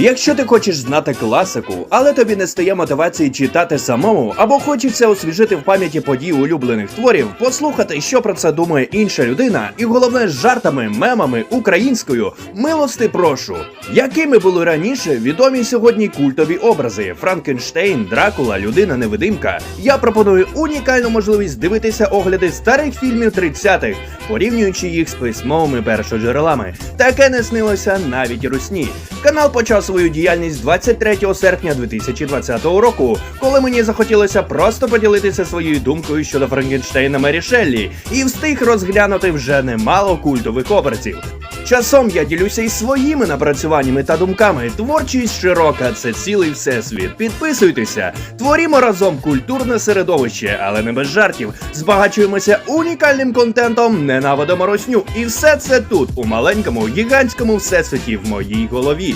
Якщо ти хочеш знати класику, але тобі не стає мотивації читати самому, або хочеться освіжити в пам'яті події улюблених творів, послухати, що про це думає інша людина, і головне з жартами, мемами українською, милости прошу. Якими були раніше відомі сьогодні культові образи Франкенштейн, Дракула, людина невидимка. Я пропоную унікальну можливість дивитися огляди старих фільмів 30-х, порівнюючи їх з письмовими першоджерелами. Таке не снилося навіть русні. Канал почав свою діяльність 23 серпня 2020 року, коли мені захотілося просто поділитися своєю думкою щодо Франкенштейна Мері Шеллі і встиг розглянути вже немало культових образів. Часом я ділюся й своїми напрацюваннями та думками. Творчість широка, це цілий всесвіт. Підписуйтеся, творімо разом культурне середовище, але не без жартів. Збагачуємося унікальним контентом, ненавидимо росню. І все це тут, у маленькому гігантському всесвіті в моїй голові.